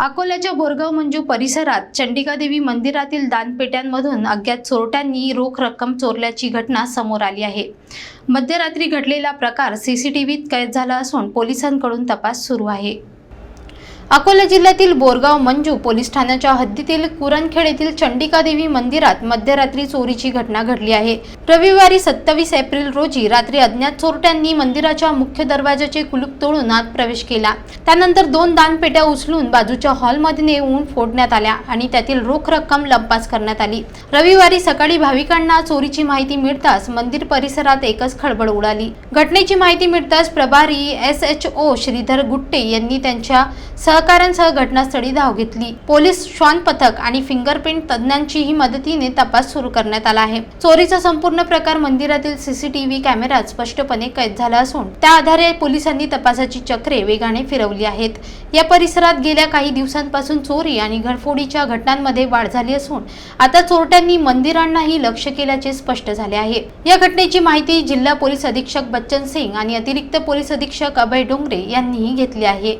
अकोल्याच्या बोरगाव मंजू परिसरात चंडिकादेवी मंदिरातील दानपेट्यांमधून अज्ञात चोरट्यांनी रोख रक्कम चोरल्याची घटना समोर आली आहे. मध्यरात्री घडलेला प्रकार सीसीटीव्हीत कैद झाला असून पोलिसांकडून तपास सुरू आहे. अकोला जिल्ह्यातील बोरगाव मंजू पोलीस ठाण्याच्या हद्दीतील कुरणखेड येथील चंडिकादेवी मंदिरात मध्यरात्री चोरीची घटना घडली आहे. रविवारी सत्तावीस एप्रिल रोजी रात्री अज्ञात चोरट्यांनी मंदिराच्या मुख्य दरवाजाचे कुलूप तोडून आत प्रवेश केला. त्यानंतर दोन दानपेट्या उचलून बाजूच्या हॉलमध्ये नेऊन फोडण्यात आल्या आणि त्यातील रोख रक्कम लंपास करण्यात आली. रविवारी सकाळी भाविकांना चोरीची माहिती मिळताच मंदिर परिसरात एकच खळबळ उडाली. घटनेची माहिती मिळताच प्रभारी S H O Shridhar Gutte यांनी त्यांच्या सहकाऱ्यांसह घटनास्थळी धाव घेतली. पोलीस श्वान पथक आणि फिंगरप्रिंट तज्ज्ञांचीही मदतीने तपास सुरू करण्यात आला आहे. चोरीचा संपूर्ण प्रकार मंदिरातील सीसीटीव्ही कॅमेरा स्पष्टपणे कैद झाला असून त्या आधारे पोलिसांनी तपासाची चक्रे वेगाने फिरवली आहेत. या परिसरात गेल्या काही दिवसांपासून चोरी आणि घरफोडीच्या घटनांमध्ये वाढ झाली असून आता चोरट्यांनी मंदिरांनाही लक्ष केल्याचे स्पष्ट झाले आहे. या घटनेची माहिती जिल्हा पोलीस अधीक्षक बच्चन सिंग आणि अतिरिक्त पोलीस अधीक्षक अभय डोंगरे यांनीही घेतली आहे.